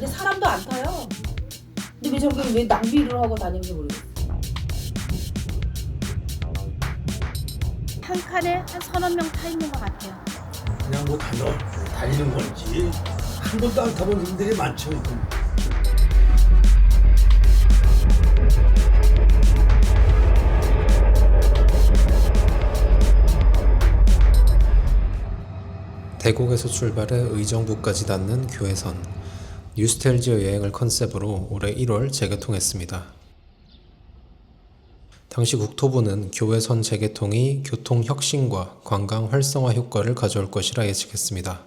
근데 사람도 안 타요. 근데 왜 저렇게 왜 낭비를 하고 다니는지 모르겠어. 한 칸에 한 서너 명 타 있는 것 같아요. 그냥 뭐 다녀 다니는 건지 한 번도 안 타본 분들이 많죠. 이거. 대곡에서 출발해 의정부까지 닿는 교회선 뉴스텔지어 여행을 컨셉으로 올해 1월 재개통했습니다. 당시 국토부는 교회선 재개통이 교통 혁신과 관광 활성화 효과를 가져올 것이라 예측했습니다.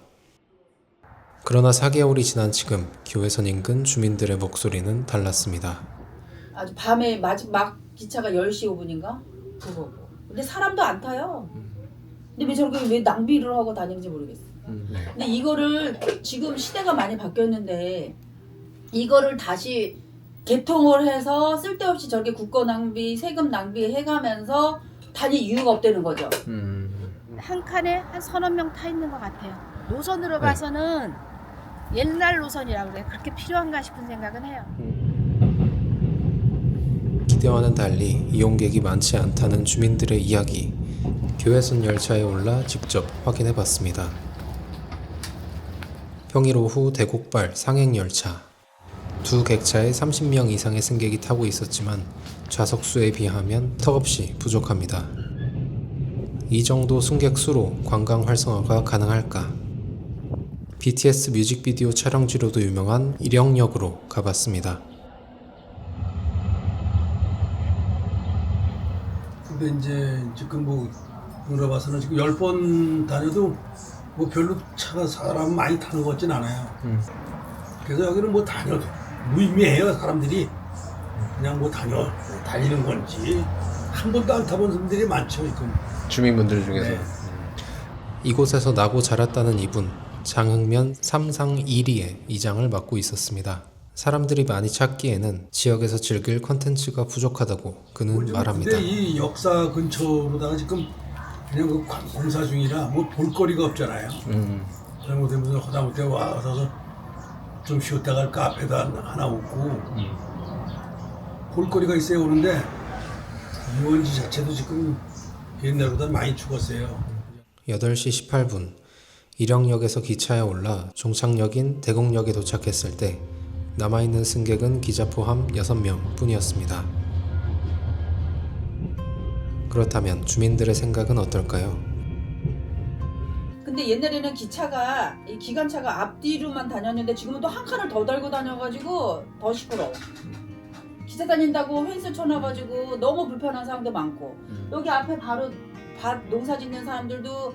그러나 4개월이 지난 지금 교회선 인근 주민들의 목소리는 달랐습니다. 아주 밤에 마지막 기차가 10시 5분인가? 그거고. 근데 사람도 안 타요. 근데 왜 저렇게 왜 낭비를 하고 다니는지 모르겠어. 근데 이거를 지금 시대가 많이 바뀌었는데 이거를 다시 개통을 해서 쓸데없이 저렇게 국고 낭비, 세금 낭비 해가면서 다닐 이유가 없다는 거죠. 한 칸에 한 서너 명 타 있는 것 같아요. 노선으로 봐서는 옛날 노선이라 그래. 그렇게 필요한가 싶은 생각은 해요. 기대와는 달리 이용객이 많지 않다는 주민들의 이야기 교회선 열차에 올라 직접 확인해 봤습니다. 평일 오후 대곡발 상행 열차 두 객차에 30명 이상의 승객이 타고 있었지만 좌석 수에 비하면 턱없이 부족합니다. 이 정도 승객 수로 관광 활성화가 가능할까? BTS 뮤직비디오 촬영지로도 유명한 일영역으로 가봤습니다. 근데 이제 지금 뭐 물어봐서는 지금 열 번 다녀도 뭐 별로 차가 사람 많이 타는 것 같진 않아요. 그래서 여기는 뭐 다녀도 무의미해요 사람들이 그냥 뭐 다녀 다니는 건지 한 번도 안 타본 분들이 많죠 지금. 주민분들 중에서 네. 이곳에서 나고 자랐다는 이분 장흥면 삼상 1위의 이장을 맡고 있었습니다. 사람들이 많이 찾기에는 지역에서 즐길 컨텐츠가 부족하다고 그는 요즘 말합니다. 근데 이 역사 근처로다가 지금 그냥 그 관- 공사 중이라 뭐 볼거리가 없잖아요. 음. 잘못해 무슨 하다못해 와서 좀 쉬었다 갈 카페도 한- 하나 없고 볼거리가 있어야 오는데 유원지 자체도 지금 옛날보다 많이 죽었어요. 8시 18분 일영역에서 기차에 올라 종착역인 대곡역에 도착했을 때 남아있는 승객은 기자 포함 6명 뿐이었습니다. 그렇다면 주민들의 생각은 어떨까요? 근데 옛날에는 기차가 이 기관차가 앞뒤로만 다녔는데 지금은 또 한 칸을 더 달고 다녀가지고 더 시끄러워. 기차 다닌다고 펜스 쳐놔가지고 너무 불편한 사람도 많고 여기 앞에 바로 밭 농사 짓는 사람들도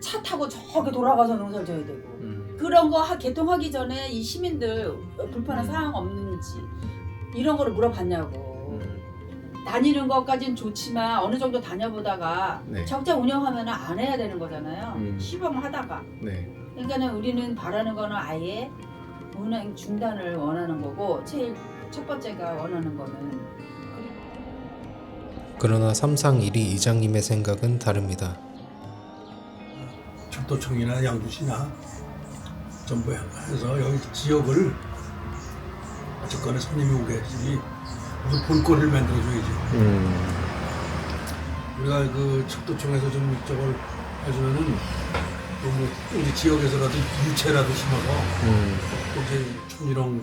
차 타고 저기 돌아가서 농사를 져야 되고 음. 그런 거 하- 개통하기 전에 이 시민들 불편한 사항 없는지 이런 거를 물어봤냐고 다니는 것까지는 좋지만 어느 정도 다녀보다가 네. 적자 운영하면 안 해야 되는 거잖아요 음. 시범을 하다가 네. 그러니까는 우리는 바라는 거는 아예 운행 중단을 원하는 거고 제일 첫 번째가 원하는 거는 그러나 삼상 1위 이장님의 생각은 다릅니다. 철도청이나 양주시나 전부 해서 여기 지역을 어쨌거나 손님이 오겠지 무슨 볼거리를 만들어줘야지. 음. 우리가 그 철도청에서 좀 이쪽을 해주면은 또 뭐 우리 지역에서라도 유채라도 심어서 음. 또 이제 촌이랑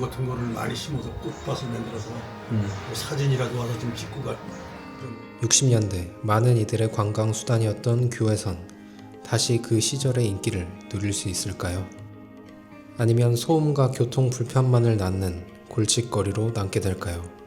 같은 거를 많이 심어서 꽃밭을 만들어서 음. 뭐 사진이라도 와서 좀 찍고 가. 좀 60년대 많은 이들의 관광 수단이었던 교회선 다시 그 시절의 인기를 누릴 수 있을까요? 아니면 소음과 교통 불편만을 낳는 골칫거리로 남게 될까요?